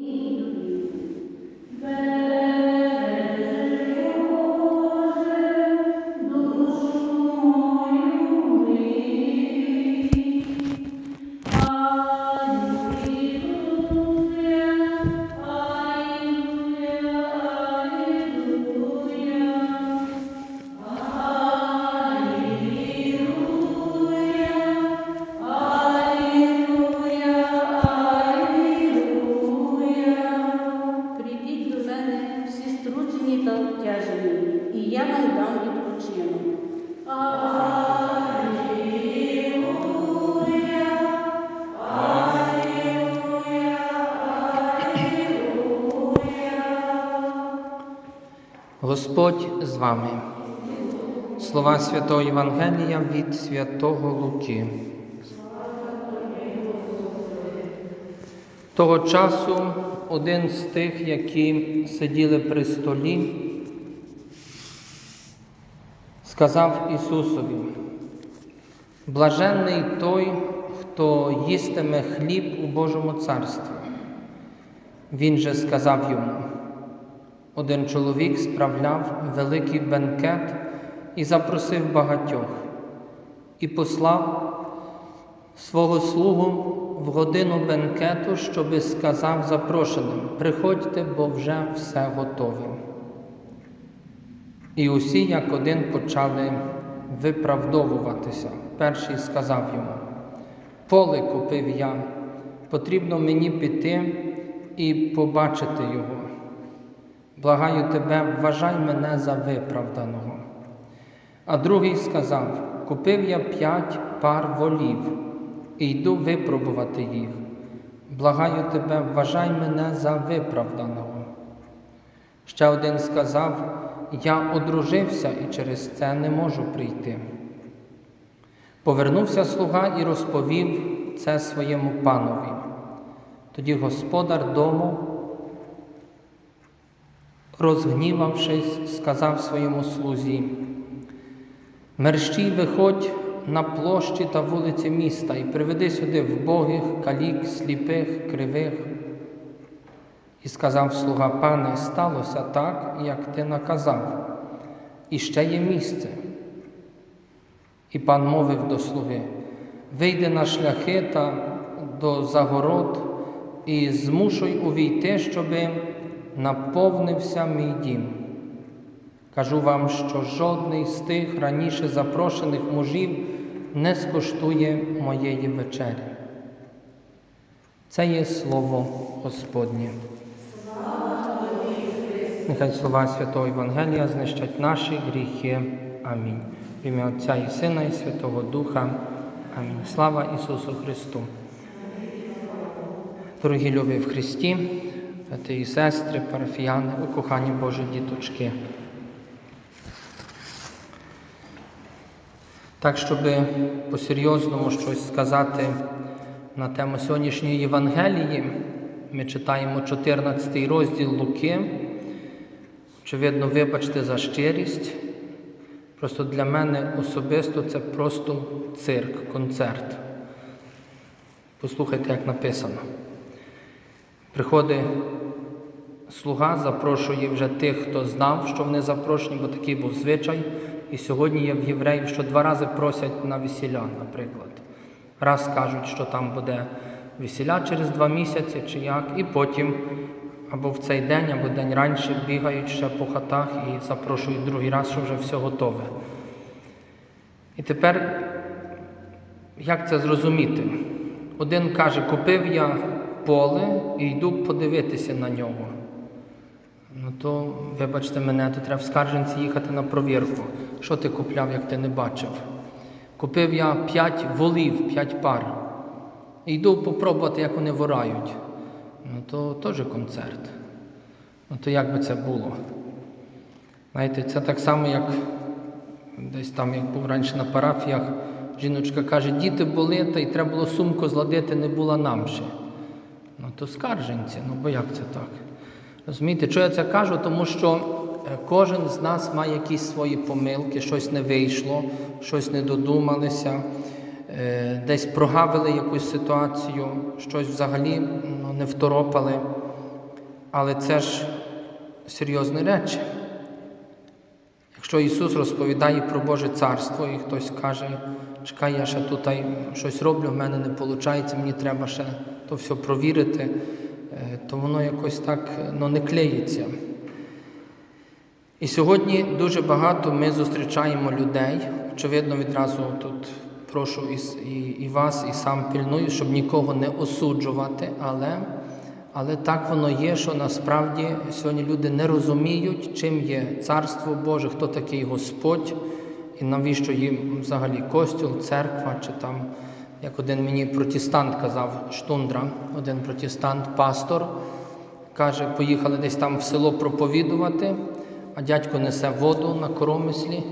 Mm-hmm. Господь з вами. Слова Святого Євангелія від Святого Луки. Того часу один з тих, які сиділи при столі, сказав Ісусові, блаженний той, хто їстиме хліб у Божому царстві. Він же сказав йому, один чоловік справляв великий бенкет і запросив багатьох, і послав свого слугу в годину бенкету, щоби сказав запрошеним: приходьте, бо вже все готове. І усі, як один, почали виправдовуватися. Перший сказав йому: Поле купив я, потрібно мені піти і побачити його. Благаю тебе, вважай мене за виправданого. А другий сказав: Купив я п'ять пар волів і йду випробувати їх. Благаю тебе, вважай мене за виправданого. Ще один сказав: Я одружився і через це не можу прийти. Повернувся слуга і розповів це своєму панові. Тоді господар дому розгнівавшись, сказав своєму слузі: Мерщій виходь на площі та вулиці міста і приведи сюди вбогих, калік, сліпих, кривих. І сказав слуга, пане, сталося так, як ти наказав, і ще є місце. І пан мовив до слуги: Вийди на шляхи та до загород і змушуй увійти, щоби наповнився мій дім. Кажу вам, що жодний з тих раніше запрошених мужів не скуштує моєї вечері. Це є слово Господнє. Нехай слова Святого Євангелія знищать наші гріхи. Амінь. В ім'я Отця і Сина, і Святого Духа. Амінь. Слава Ісусу Христу. Дорогі любі в Христі, брати і сестри, парафіяни, кохані Божі діточки. Так, щоб по-серйозному щось сказати на тему сьогоднішньої Євангелії, ми читаємо 14 розділ Луки. Очевидно, вибачте за щирість. Просто для мене особисто це просто цирк, концерт. Послухайте, як написано. Приходить слуга, запрошує вже тих, хто знав, що вони запрошені, бо такий був звичай. І сьогодні є в євреїв, що два рази просять на весілля, наприклад. Раз кажуть, що там буде весілля через два місяці чи як, і потім або в цей день, або день раніше бігають ще по хатах і запрошують другий раз, що вже все готове. І тепер, як це зрозуміти? Один каже, купив я поле і йду подивитися на нього. Ну то, вибачте мене, то треба в скарженці їхати на провірку. Що ти купляв, як ти не бачив? Купив я п'ять волів, п'ять пар. І йду попробувати, як вони ворають. Ну то теж концерт. Ну то як би це було? Знаєте, це так само, як десь там, як був раніше на парафіях, жіночка каже, діти були, та й треба було сумку зладити, не була нам ще. Ну то скарженці, ну бо як це так? Розумієте, що я це кажу? Тому що е, кожен з нас має якісь свої помилки, щось не вийшло, щось не додумалися, е, десь прогавили якусь ситуацію, щось взагалі ну, не второпали. Але це ж серйозні речі. Якщо Ісус розповідає про Боже Царство, і хтось каже, чекай, я ще тут щось роблю, в мене не виходить, мені треба ще то все провірити, е, то воно якось так ну, не клеїться. І сьогодні дуже багато ми зустрічаємо людей. Очевидно, відразу тут прошу і, і, і вас, і сам пильную, щоб нікого не осуджувати, але, але так воно є, що насправді сьогодні люди не розуміють, чим є Царство Боже, хто такий Господь, і навіщо їм взагалі костюл, церква, чи там, як один мені протестант казав, штундра, один протестант, пастор, каже, поїхали десь там в село проповідувати, а дядько несе воду на коромислі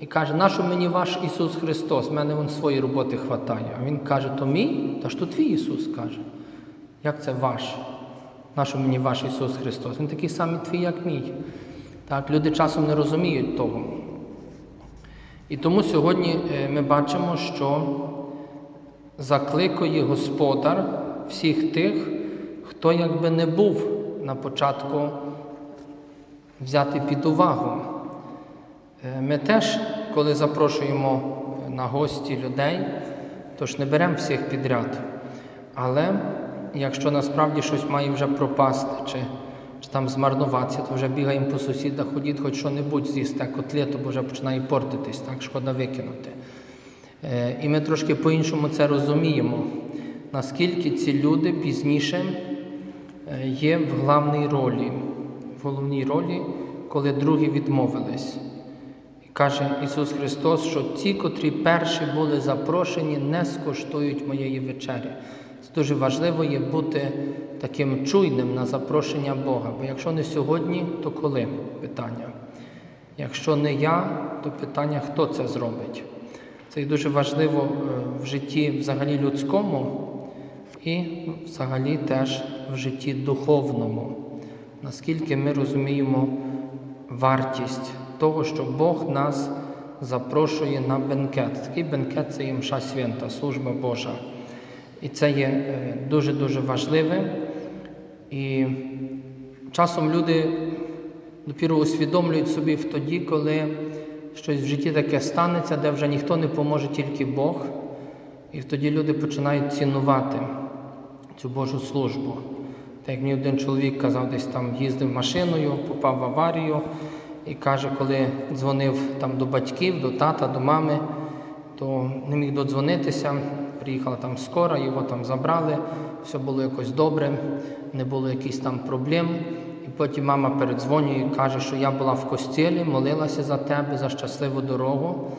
і каже, нащо мені ваш Ісус Христос? Мене вон свої роботи хватає. А він каже, то мій? Та то твій Ісус каже. Як це ваш? Нащо мені ваш Ісус Христос? Він такий самий твій, як мій. Так, люди часом не розуміють того. І тому сьогодні е, ми бачимо, що закликає Господар всіх тих, хто якби не був на початку взяти під увагу. Е, Ми теж, коли запрошуємо на гості людей, то ж не беремо всіх підряд. Але якщо насправді щось має вже пропасти, чи, чи там змарнуватися, то вже бігаємо по сусідах, ходіть хоч що-небудь з'їсти, а котлету, бо вже починає портитись, так шкода викинути. Е, І ми трошки по-іншому це розуміємо, наскільки ці люди пізніше е, є в главній ролі, в головній ролі, коли другі відмовились. Каже Ісус Христос, що ті, котрі перші були запрошені, не скоштують моєї вечері. Це дуже важливо є бути таким чуйним на запрошення Бога. Бо якщо не сьогодні, то коли питання? Якщо не я, то питання, хто це зробить. Це дуже важливо е, в житті взагалі людському і взагалі теж в житті духовному. Наскільки ми розуміємо вартість того, що Бог нас запрошує на бенкет. Такий бенкет це є мша свята, служба Божа. І це є дуже-дуже важливе. І часом люди допіру усвідомлюють собі в тоді, коли щось в житті таке станеться, де вже ніхто не поможе, тільки Бог. І тоді люди починають цінувати цю Божу службу. Так як мені один чоловік казав, десь там їздив машиною, попав в аварію і каже, коли дзвонив там до батьків, до тата, до мами, то не міг додзвонитися. Приїхала там скора, його там забрали, все було якось добре, не було якихось там проблем. Потім мама передзвонює і каже, що я була в костілі, молилася за тебе, за щасливу дорогу.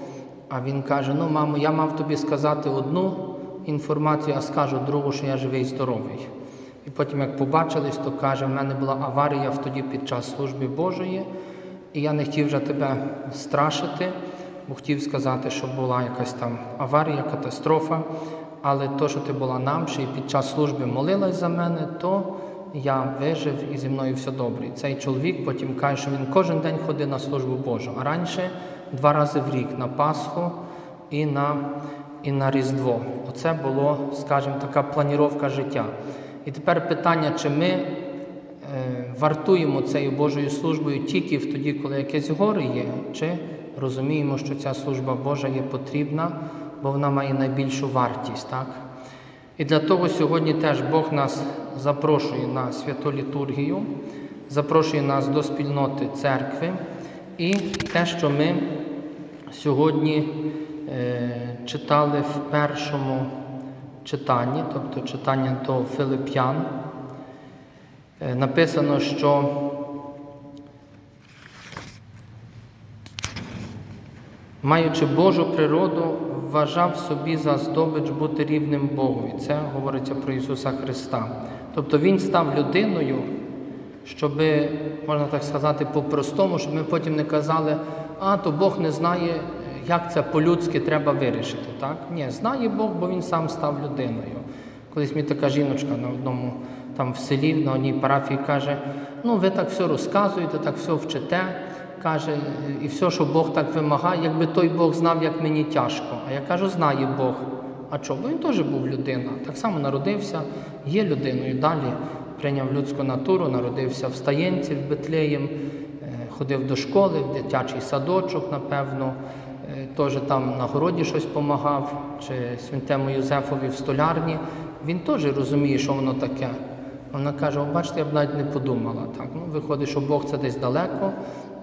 А він каже: Ну, мамо, я мав тобі сказати одну інформацію, а скажу другу, що я живий і здоровий. І потім, як побачились, то каже, в мене була аварія тоді під час служби Божої, і я не хотів вже тебе страшити, бо хотів сказати, що була якась там аварія, катастрофа. Але то, що ти була нам, ще і під час служби молилась за мене, то я вижив і зі мною все добре. Цей чоловік потім каже, що він кожен день ходив на службу Божу, а раніше два рази в рік на Пасху і на, і на Різдво. Оце було, скажімо, така планіровка життя. І тепер питання, чи ми е, вартуємо цією Божою службою тільки в тоді, коли якесь горе є, чи розуміємо, що ця служба Божа є потрібна, бо вона має найбільшу вартість. так? І для того сьогодні теж Бог нас запрошує на святу літургію, запрошує нас до спільноти церкви. І те, що ми сьогодні е, читали в першому читанні, тобто читання до Филип'ян, е, написано, що маючи Божу природу, вважав собі за здобич бути рівним Богові. Це говориться про Ісуса Христа. Тобто Він став людиною, щоб, можна так сказати, по-простому, щоб ми потім не казали, а то Бог не знає, як це по-людськи треба вирішити. Так? Ні, знає Бог, бо Він сам став людиною. Колись мені така жіночка на одному там в селі, на одній парафії каже: ну ви так все розказуєте, так все вчите. Каже, і все, що Бог так вимагає, якби той Бог знав, як мені тяжко. А я кажу, знає Бог. А чого? Бо він теж був людина. Так само народився, є людиною далі. прийняв людську натуру, народився в Стаєнці, в Бетлеєм, е, ходив до школи, в дитячий садочок, напевно, е, теж там на городі щось допомагав, чи святому Юзефові в столярні. Він теж розуміє, що воно таке. Вона каже: «О, бачите, я б навіть не подумала. Так, ну, виходить, що Бог це десь далеко.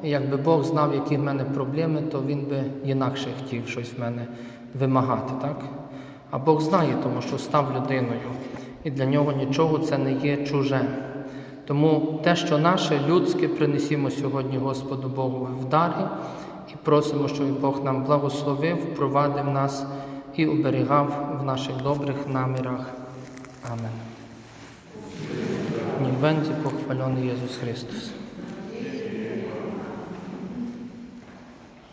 Якби Бог знав, які в мене проблеми, то він би інакше хотів щось в мене вимагати. Так? А Бог знає, тому що став людиною, і для нього нічого це не є чуже. Тому те, що наше людське, принесімо сьогодні Господу Богу в дари і просимо, щоб Бог нам благословив, провадив нас і оберігав в наших добрих намірах. Amen. Niech będzie pochwalony Jezus Chrystus.